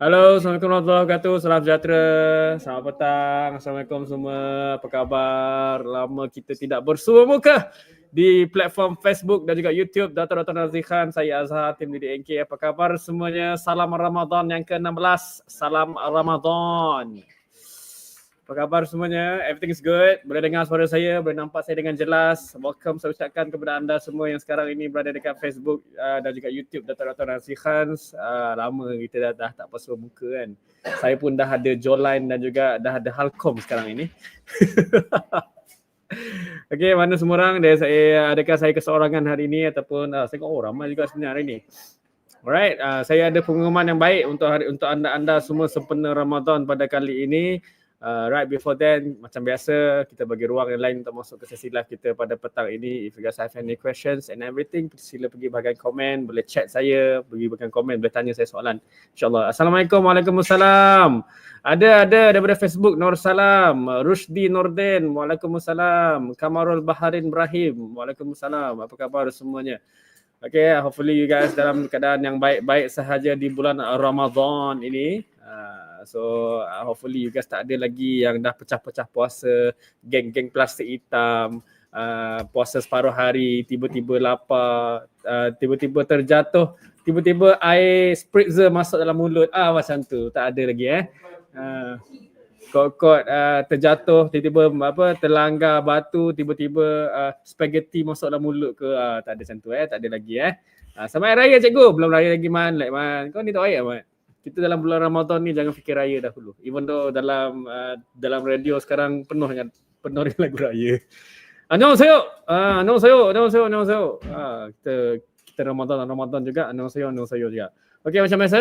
Halo, Assalamualaikum warahmatullahi wabarakatuh. Salam sejahtera. Selamat petang. Assalamualaikum semua. Apa khabar? Lama kita tidak bersua muka di platform Facebook dan juga YouTube Dr. Dr. Nazikhan. Saya Azhar, tim DDNK. Apa khabar semuanya? Salam Ramadan yang ke-16. Salam Ramadan. Apa khabar semuanya? Everything is good. Boleh dengar suara saya, boleh nampak saya dengan jelas. Welcome saya ucapkan kepada anda semua yang sekarang ini berada dekat Facebook uh, dan juga YouTube. Dr. Nancy Khans. Uh, lama kita dah, dah tak pasal muka kan. Saya pun dah ada jawline dan juga dah ada halcom sekarang ini. Okay, mana semua orang? Dia saya adakah saya keseorangan hari ini ataupun uh, saya kata oh ramai juga sebenarnya hari ini. Alright, uh, saya ada pengumuman yang baik untuk hari untuk anda-anda semua sempena Ramadan pada kali ini uh, right before then macam biasa kita bagi ruang yang lain untuk masuk ke sesi live kita pada petang ini. If you guys have any questions and everything sila pergi bahagian komen boleh chat saya pergi bahagian komen boleh tanya saya soalan. Insyaallah. Assalamualaikum. Waalaikumsalam. Ada ada daripada Facebook Nur Salam. Rusdi Norden waalaikumsalam. Kamarul Baharin Ibrahim. Waalaikumsalam. Apa khabar semuanya Okay, hopefully you guys dalam keadaan yang baik-baik sahaja di bulan Ramadan ini. Uh, so uh, hopefully you guys tak ada lagi yang dah pecah-pecah puasa, geng-geng plastik hitam, uh, puasa separuh hari, tiba-tiba lapar, uh, tiba-tiba terjatuh, tiba-tiba air spritzer masuk dalam mulut. Ah macam tu, tak ada lagi eh. Uh, kot-kot uh, terjatuh tiba-tiba apa terlanggar batu tiba-tiba uh, spaghetti masuk dalam mulut ke uh, tak ada tu eh tak ada lagi eh uh, sampai raya cikgu belum raya lagi man like man kau ni tak raya man kita dalam bulan Ramadan ni jangan fikir raya dahulu. Even though dalam uh, dalam radio sekarang penuh dengan penuh dengan lagu raya. Annyeong sayo. Annyeong sayo, annyeong sayo, annyeong sayo. Ah kita kita Ramadan Ramadan juga annyeong sayo, annyeong sayo juga. Okay macam biasa.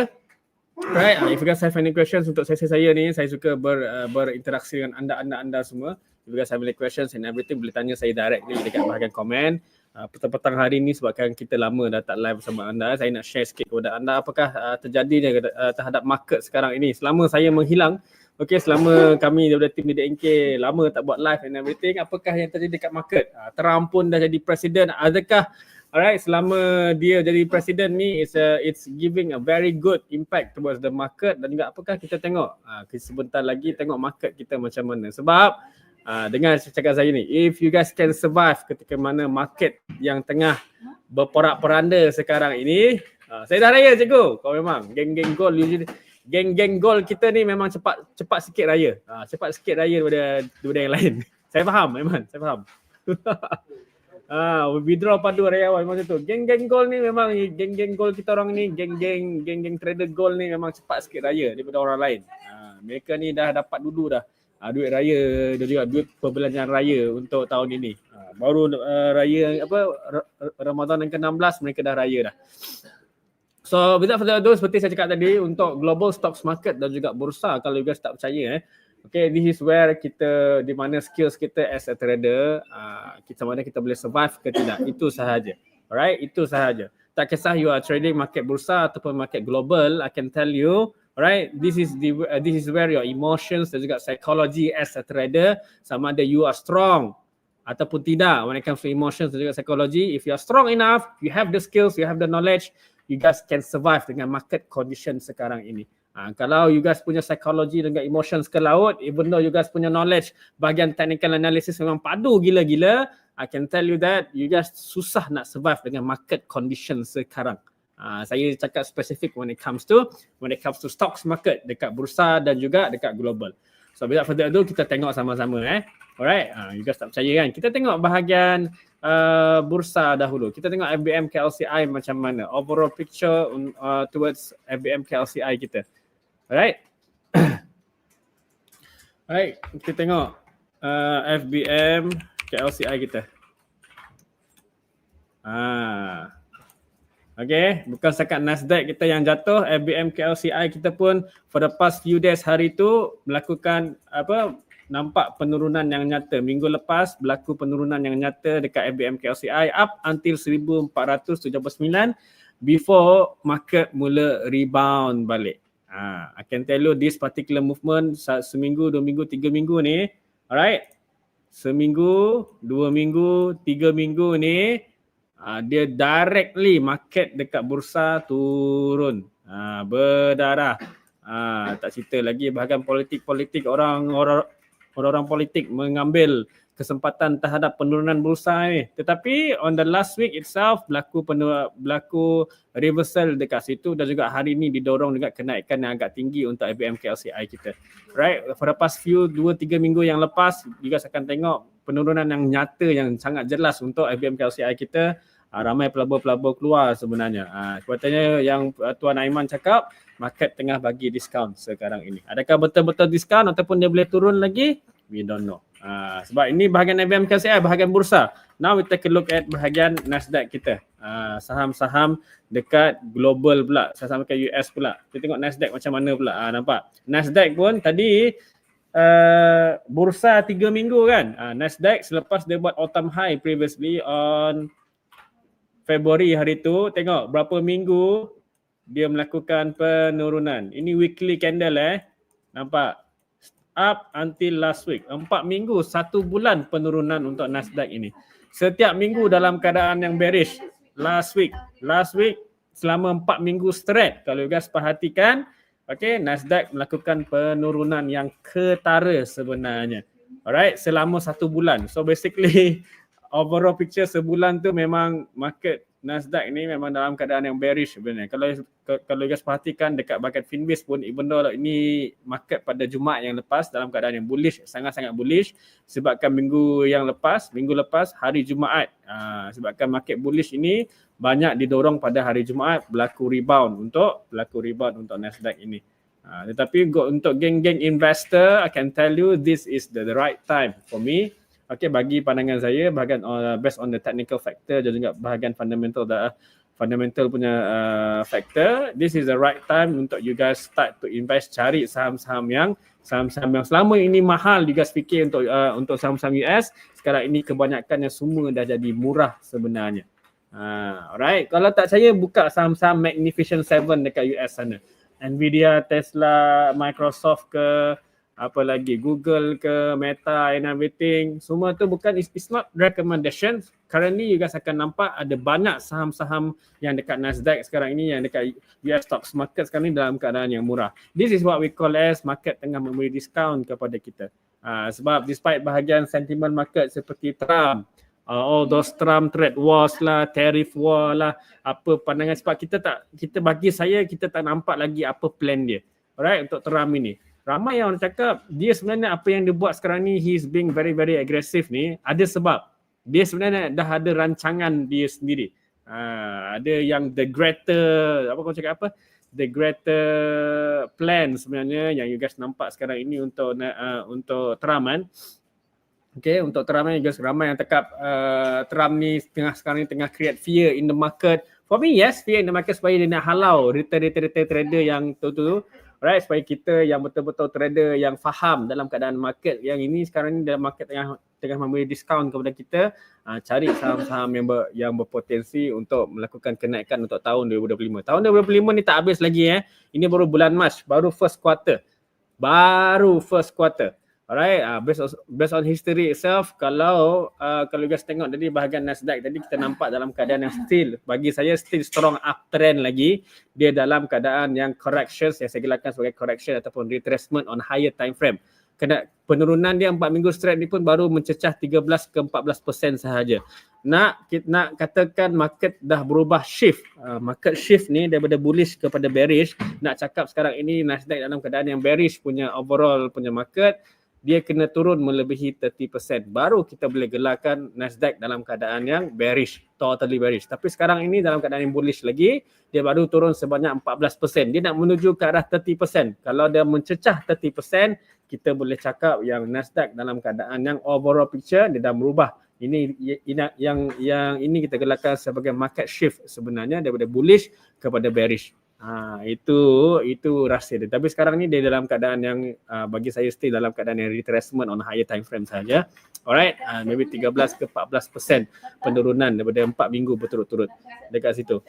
Right, uh, if you guys have any questions untuk sesi saya ni, saya suka ber, uh, berinteraksi dengan anda-anda anda semua. If you guys have any questions and everything, boleh tanya saya directly dekat bahagian komen. Uh, petang-petang hari ni sebabkan kita lama dah tak live bersama anda saya nak share sikit kepada anda apakah uh, terjadinya uh, terhadap market sekarang ini. Selama saya menghilang okey selama kami daripada tim DNK lama tak buat live and everything apakah yang terjadi dekat market? Uh, Trump pun dah jadi presiden adakah alright selama dia jadi presiden ni it's a, it's giving a very good impact towards the market dan juga apakah kita tengok uh, sebentar lagi tengok market kita macam mana sebab Uh, dengar cakap saya ni, if you guys can survive ketika mana market yang tengah berporak-poranda sekarang ini, uh, saya dah raya cikgu. Kau memang geng-geng usually geng-geng gold kita ni memang cepat cepat sikit raya. Uh, cepat sikit raya daripada daripada yang lain. saya faham memang, saya faham. Ah, uh, withdraw padu raya awal macam tu. Geng-geng gold ni memang geng-geng gold kita orang ni, geng-geng geng-geng trader gold ni memang cepat sikit raya daripada orang lain. Ah, uh, mereka ni dah dapat dulu dah uh, duit raya dan juga duit perbelanjaan raya untuk tahun ini. Uh, baru uh, raya apa Ramadan yang ke-16 mereka dah raya dah. So without further ado seperti saya cakap tadi untuk global stocks market dan juga bursa kalau you guys tak percaya eh. Okay, this is where kita di mana skills kita as a trader, uh, kita mana kita boleh survive ke tidak. Itu sahaja. Alright, itu sahaja. Tak kisah you are trading market bursa ataupun market global, I can tell you Alright, this is the uh, this is where your emotions dan juga psychology as a trader sama ada you are strong ataupun tidak when it comes to emotions dan juga psychology. If you are strong enough, you have the skills, you have the knowledge, you guys can survive dengan market condition sekarang ini. Ha, kalau you guys punya psychology dan juga emotions ke laut, even though you guys punya knowledge bahagian technical analysis memang padu gila-gila, I can tell you that you guys susah nak survive dengan market condition sekarang. Uh, saya cakap spesifik when it comes to when it comes to stocks market dekat bursa dan juga dekat global. So without further ado kita tengok sama-sama eh. Alright, uh, you guys tak percaya kan? Kita tengok bahagian uh, bursa dahulu. Kita tengok FBM KLCI macam mana. Overall picture uh, towards FBM KLCI kita. Alright. Alright, kita tengok uh, FBM KLCI kita. Ah. Okay, bukan setakat Nasdaq kita yang jatuh, FBM KLCI kita pun for the past few days hari tu melakukan apa nampak penurunan yang nyata. Minggu lepas berlaku penurunan yang nyata dekat FBM KLCI up until 1479 before market mula rebound balik. Ha, I can tell you this particular movement seminggu, dua minggu, tiga minggu ni, alright? Seminggu, dua minggu, tiga minggu ni, uh, dia directly market dekat bursa turun uh, berdarah Ah, tak cerita lagi bahagian politik-politik orang orang orang politik mengambil kesempatan terhadap penurunan bursa ni. Tetapi on the last week itself berlaku penur, berlaku reversal dekat situ dan juga hari ni didorong dengan kenaikan yang agak tinggi untuk IBM KLCI kita. Right, for the past few 2 3 minggu yang lepas juga akan tengok penurunan yang nyata yang sangat jelas untuk IBM KLCI kita. Uh, ramai pelabur-pelabur keluar sebenarnya. Uh, sepatutnya yang uh, Tuan Aiman cakap, market tengah bagi diskaun sekarang ini. Adakah betul-betul diskaun ataupun dia boleh turun lagi? We don't know. Uh, sebab ini bahagian IBM KCI, bahagian bursa. Now we take a look at bahagian Nasdaq kita. Uh, saham-saham dekat global pula. Saham dekat US pula. Kita tengok Nasdaq macam mana pula. Uh, nampak? Nasdaq pun tadi uh, bursa tiga minggu kan. Uh, Nasdaq selepas dia buat time high previously on Februari hari tu. Tengok berapa minggu dia melakukan penurunan. Ini weekly candle eh. Nampak? up until last week. Empat minggu, satu bulan penurunan untuk Nasdaq ini. Setiap minggu dalam keadaan yang bearish. Last week, last week selama empat minggu straight. Kalau guys perhatikan, okay, Nasdaq melakukan penurunan yang ketara sebenarnya. Alright, selama satu bulan. So basically, overall picture sebulan tu memang market Nasdaq ni memang dalam keadaan yang bearish sebenarnya. Kalau kalau guys perhatikan dekat bucket Finbase pun even though ini market pada Jumaat yang lepas dalam keadaan yang bullish, sangat-sangat bullish sebabkan minggu yang lepas, minggu lepas hari Jumaat. Uh, sebabkan market bullish ini banyak didorong pada hari Jumaat berlaku rebound untuk berlaku rebound untuk Nasdaq ini. Uh, tetapi untuk geng-geng investor, I can tell you this is the, the right time for me Okay, bagi pandangan saya bahagian uh, based on the technical factor dan juga bahagian fundamental dah fundamental punya uh, factor, this is the right time untuk you guys start to invest cari saham-saham yang saham-saham yang selama ini mahal you guys fikir untuk uh, untuk saham-saham US, sekarang ini kebanyakannya semua dah jadi murah sebenarnya. Uh, alright, kalau tak saya buka saham-saham Magnificent Seven dekat US sana. Nvidia, Tesla, Microsoft ke, apa lagi? Google ke Meta and everything semua tu bukan it's, it's not recommendation. Currently you guys akan nampak ada banyak saham-saham yang dekat Nasdaq sekarang ini yang dekat US stocks market sekarang ni dalam keadaan yang murah. This is what we call as market tengah memberi discount kepada kita. Uh, sebab despite bahagian sentimen market seperti Trump uh, all those Trump trade wars lah tariff war lah apa pandangan sebab kita tak kita bagi saya kita tak nampak lagi apa plan dia. Alright untuk Trump ini ramai yang orang cakap dia sebenarnya apa yang dia buat sekarang ni he's being very very aggressive ni ada sebab dia sebenarnya dah ada rancangan dia sendiri. Uh, ada yang the greater apa kau cakap apa? The greater plan sebenarnya yang you guys nampak sekarang ini untuk uh, untuk Trump kan. Okay, untuk Trump ni guys ramai yang cakap uh, Trump ni tengah sekarang ni tengah create fear in the market. For me yes, fear in the market supaya dia nak halau retail-retail trader yang tu-tu Alright, supaya kita yang betul-betul trader yang faham dalam keadaan market yang ini sekarang ni dalam market tengah tengah memberi diskaun kepada kita uh, cari saham-saham yang ber, yang berpotensi untuk melakukan kenaikan untuk tahun 2025. Tahun 2025 ni tak habis lagi eh. Ini baru bulan Mac, baru first quarter. Baru first quarter. Alright, uh, based, on, based on history itself, kalau uh, kalau guys tengok tadi bahagian Nasdaq tadi kita nampak dalam keadaan yang still, bagi saya still strong uptrend lagi. Dia dalam keadaan yang corrections yang saya gelarkan sebagai correction ataupun retracement on higher time frame. Kena penurunan dia 4 minggu straight ni pun baru mencecah 13 ke 14% sahaja. Nak kita nak katakan market dah berubah shift. Uh, market shift ni daripada bullish kepada bearish. Nak cakap sekarang ini Nasdaq dalam keadaan yang bearish punya overall punya market dia kena turun melebihi 30% baru kita boleh gelarkan Nasdaq dalam keadaan yang bearish, totally bearish. Tapi sekarang ini dalam keadaan yang bullish lagi, dia baru turun sebanyak 14%. Dia nak menuju ke arah 30%. Kalau dia mencecah 30%, kita boleh cakap yang Nasdaq dalam keadaan yang overall picture dia dah berubah. Ini yang yang ini kita gelarkan sebagai market shift sebenarnya daripada bullish kepada bearish. Ha, itu itu rahsia dia. Tapi sekarang ni dia dalam keadaan yang uh, bagi saya still dalam keadaan yang retracement on higher time frame saja. Alright, uh, maybe 13 ke 14% penurunan daripada 4 minggu berturut-turut dekat situ.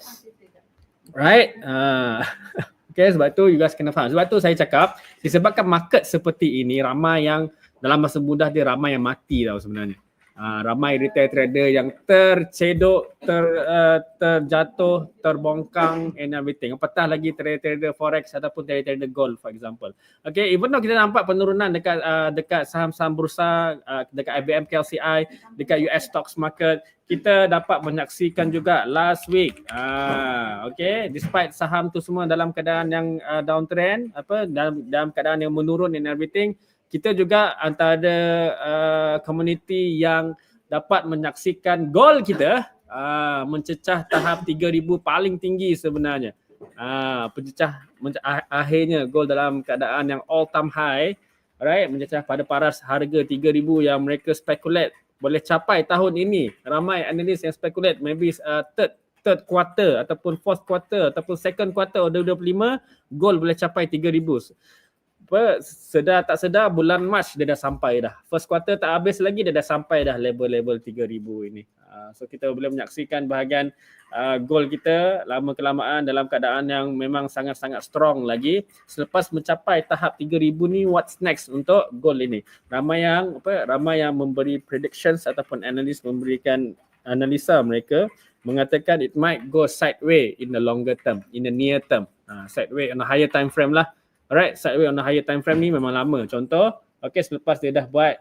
Right? Uh, okay, sebab tu you guys kena faham. Sebab tu saya cakap disebabkan market seperti ini ramai yang dalam masa mudah dia ramai yang mati tau sebenarnya. Uh, ramai retail trader yang tercedok, ter, uh, terjatuh, terbongkang and everything. Apatah lagi trader-trader forex ataupun trader-trader gold for example. Okay, even though kita nampak penurunan dekat uh, dekat saham-saham bursa, uh, dekat IBM KLCI, dekat US stocks market, kita dapat menyaksikan juga last week. Uh, okay, despite saham tu semua dalam keadaan yang uh, downtrend, apa dalam, dalam keadaan yang menurun and everything, kita juga antara uh, community yang dapat menyaksikan gol kita uh, mencecah tahap 3000 paling tinggi sebenarnya. Uh, pencecah menca- ah, akhirnya gol dalam keadaan yang all time high right mencecah pada paras harga 3000 yang mereka speculate boleh capai tahun ini. Ramai analis yang speculate maybe uh, third third quarter ataupun fourth quarter ataupun second quarter 2025 gol boleh capai 3000 apa sedar tak sedar bulan Mac dia dah sampai dah. First quarter tak habis lagi dia dah sampai dah level-level 3000 ini. Uh, so kita boleh menyaksikan bahagian uh, goal kita lama kelamaan dalam keadaan yang memang sangat-sangat strong lagi. Selepas mencapai tahap 3000 ni what's next untuk goal ini. Ramai yang apa ramai yang memberi predictions ataupun analis memberikan analisa mereka mengatakan it might go sideways in the longer term, in the near term. Uh, sideways on a higher time frame lah. Alright, sideway on a higher time frame ni memang lama. Contoh, okay selepas dia dah buat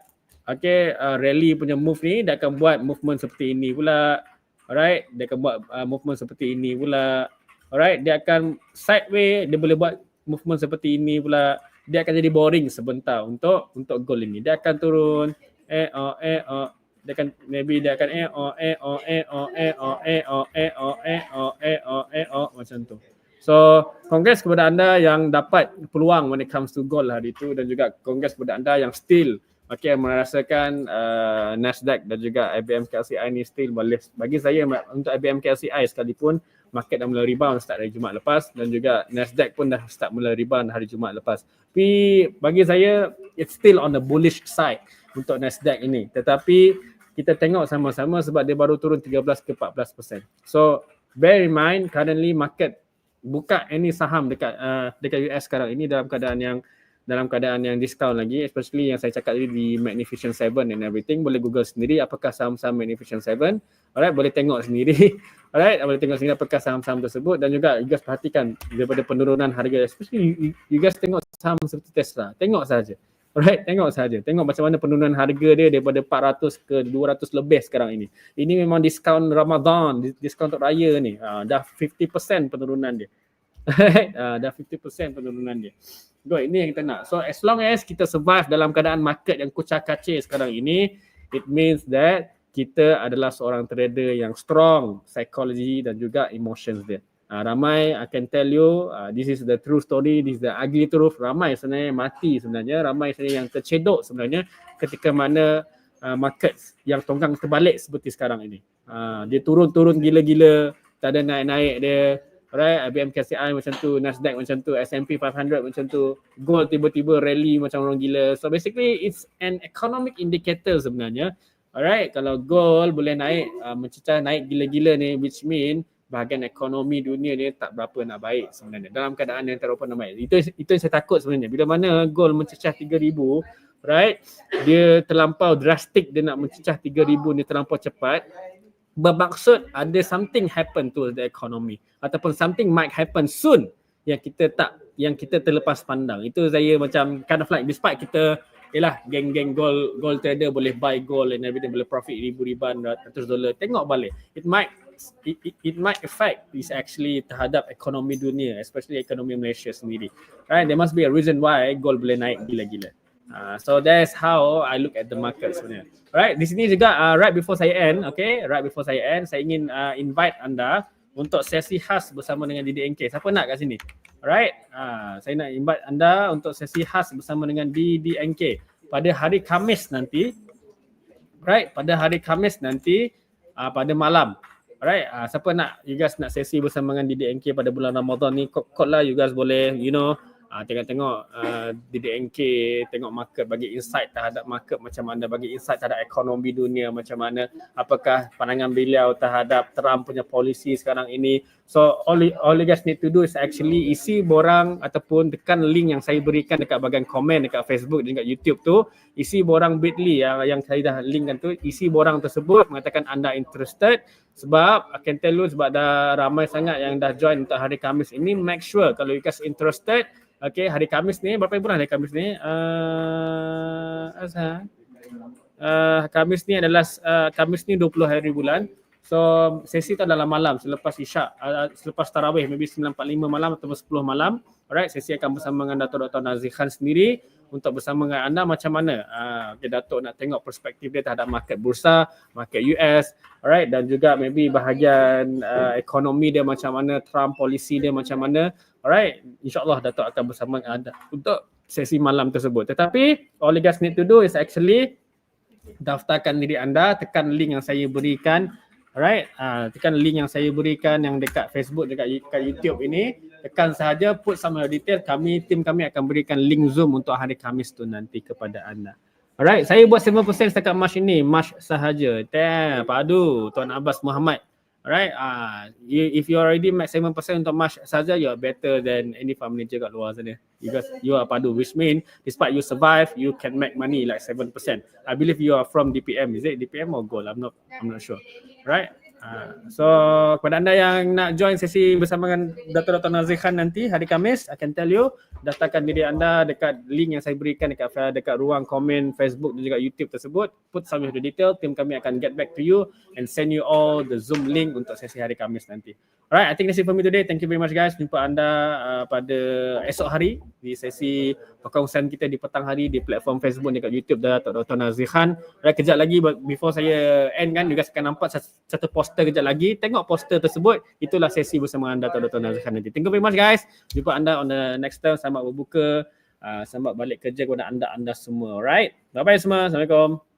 okay uh, rally punya move ni, dia akan buat movement seperti ini pula. Alright, dia akan buat uh, movement seperti ini pula. Alright, dia akan sideway, dia boleh buat movement seperti ini pula. Dia akan jadi boring sebentar untuk untuk goal ini. Dia akan turun eh oh eh oh dia akan maybe dia akan eh oh eh oh eh oh eh oh eh oh eh oh eh oh eh oh eh oh macam tu. So, kongres kepada anda yang dapat peluang when it comes to gold hari itu dan juga kongres kepada anda yang still okay, merasakan uh, Nasdaq dan juga IBM KLCI ni still boleh bagi saya untuk IBM KLCI sekalipun market dah mula rebound start dari Jumaat lepas dan juga Nasdaq pun dah start mula rebound hari Jumaat lepas. Tapi bagi saya it's still on the bullish side untuk Nasdaq ini. Tetapi kita tengok sama-sama sebab dia baru turun 13 ke 14%. So bear in mind currently market buka any saham dekat uh, dekat US sekarang. Ini dalam keadaan yang dalam keadaan yang discount lagi especially yang saya cakap tadi di Magnificent Seven and everything. Boleh google sendiri apakah saham-saham Magnificent Seven. Alright boleh tengok sendiri. Alright boleh tengok sendiri apakah saham-saham tersebut. Dan juga you guys perhatikan daripada penurunan harga especially you, you guys tengok saham seperti Tesla. Tengok saja Alright, tengok saja. Tengok macam mana penurunan harga dia daripada 400 ke 200 lebih sekarang ini. Ini memang diskaun Ramadan, diskaun untuk raya ni. Uh, dah 50% penurunan dia. uh, dah 50% penurunan dia. Good, ini yang kita nak. So as long as kita survive dalam keadaan market yang kucak kacir sekarang ini, it means that kita adalah seorang trader yang strong psychology dan juga emotions dia. Uh, ramai can tell you uh, this is the true story, this is the ugly truth. Ramai sebenarnya mati sebenarnya, ramai sebenarnya yang tercedok sebenarnya ketika mana uh, market yang tongkang terbalik seperti sekarang ini. Uh, dia turun-turun gila-gila, tak ada naik-naik dia. Right, IBM KCI macam tu, Nasdaq macam tu, S&P 500 macam tu, gold tiba-tiba rally macam orang gila. So basically it's an economic indicator sebenarnya. Alright, kalau gold boleh naik, uh, mencecah naik gila-gila ni which mean bahagian ekonomi dunia ni tak berapa nak baik sebenarnya dalam keadaan yang terlalu nak baik. Itu itu yang saya takut sebenarnya. Bila mana gold mencecah 3000, right? Dia terlampau drastik dia nak mencecah 3000 ni terlampau cepat. Bermaksud ada something happen to the economy ataupun something might happen soon yang kita tak yang kita terlepas pandang. Itu saya macam kind of like despite kita Yalah, geng-geng gold gold trader boleh buy gold and everything boleh profit ribu-ribuan ratus dolar. Tengok balik. It might it, it, it might affect is actually terhadap ekonomi dunia, especially ekonomi Malaysia sendiri. Right? There must be a reason why gold boleh naik gila-gila. Uh, so that's how I look at the market sebenarnya. Right, di sini juga uh, right before saya end, okay, right before saya end, saya ingin uh, invite anda untuk sesi khas bersama dengan DDNK. Siapa nak kat sini? Alright, uh, saya nak invite anda untuk sesi khas bersama dengan DDNK pada hari Kamis nanti. Right, pada hari Kamis nanti uh, pada malam. Alright, uh, siapa nak you guys nak sesi bersama dengan DDNK pada bulan Ramadan ni kod lah you guys boleh you know uh, tengok-tengok uh, DDNK tengok market bagi insight terhadap market macam mana bagi insight terhadap ekonomi dunia macam mana apakah pandangan beliau terhadap Trump punya polisi sekarang ini. So all, all you guys need to do is actually isi borang ataupun tekan link yang saya berikan dekat bahagian komen dekat Facebook dan dekat YouTube tu. Isi borang bit.ly yang, yang saya dah linkkan tu isi borang tersebut mengatakan anda interested sebab I can tell you sebab dah ramai sangat yang dah join untuk hari Kamis ini make sure kalau you guys interested Okay, hari Kamis ni, berapa bulan hari Kamis ni? Uh, uh, Kamis ni adalah, uh, Kamis ni 20 hari bulan. So, sesi tu adalah malam selepas Isyak, uh, selepas Tarawih, maybe 9.45 malam atau 10 malam. Alright, sesi akan bersama dengan Dato' Dr. Nazir Khan sendiri untuk bersama dengan anda macam mana uh, okay, Datuk nak tengok perspektif dia terhadap market bursa, market US, alright dan juga maybe bahagian uh, ekonomi dia macam mana, Trump polisi dia macam mana, alright insyaallah Datuk akan bersama anda untuk sesi malam tersebut. Tetapi all you guys need to do is actually daftarkan diri anda, tekan link yang saya berikan Alright, uh, tekan link yang saya berikan yang dekat Facebook, dekat, dekat YouTube ini. Tekan sahaja, put sama detail. Kami, tim kami akan berikan link Zoom untuk hari Khamis tu nanti kepada anda. Alright, saya buat 7% setakat March ini. March sahaja. Damn, padu Tuan Abbas Muhammad. Alright, uh, you, if you already make 7% untuk March saja, you are better than any farm manager kat luar sana. Because you are padu, which mean despite you survive, you can make money like 7%. I believe you are from DPM. Is it DPM or Gold? I'm not, I'm not sure. Right? Uh, so kepada anda yang nak join sesi bersama dengan Dr. Dr. Khan nanti hari Kamis, I can tell you daftarkan diri anda dekat link yang saya berikan dekat dekat ruang komen Facebook dan juga YouTube tersebut. Put some of the detail, tim kami akan get back to you and send you all the Zoom link untuk sesi hari Kamis nanti. Alright, I think that's it for me today. Thank you very much guys. Jumpa anda uh, pada esok hari di sesi perkongsian kita di petang hari di platform Facebook dekat YouTube Dato' Dr. Nazir Khan. Alright, kejap lagi before saya end kan, juga akan nampak satu poster kejap lagi. Tengok poster tersebut, itulah sesi bersama anda Dr. Nazir Khan nanti. Thank you very much guys. Jumpa anda on the next time. Selamat berbuka. Uh, selamat balik kerja kepada anda-anda semua. Alright, bye-bye semua. Assalamualaikum.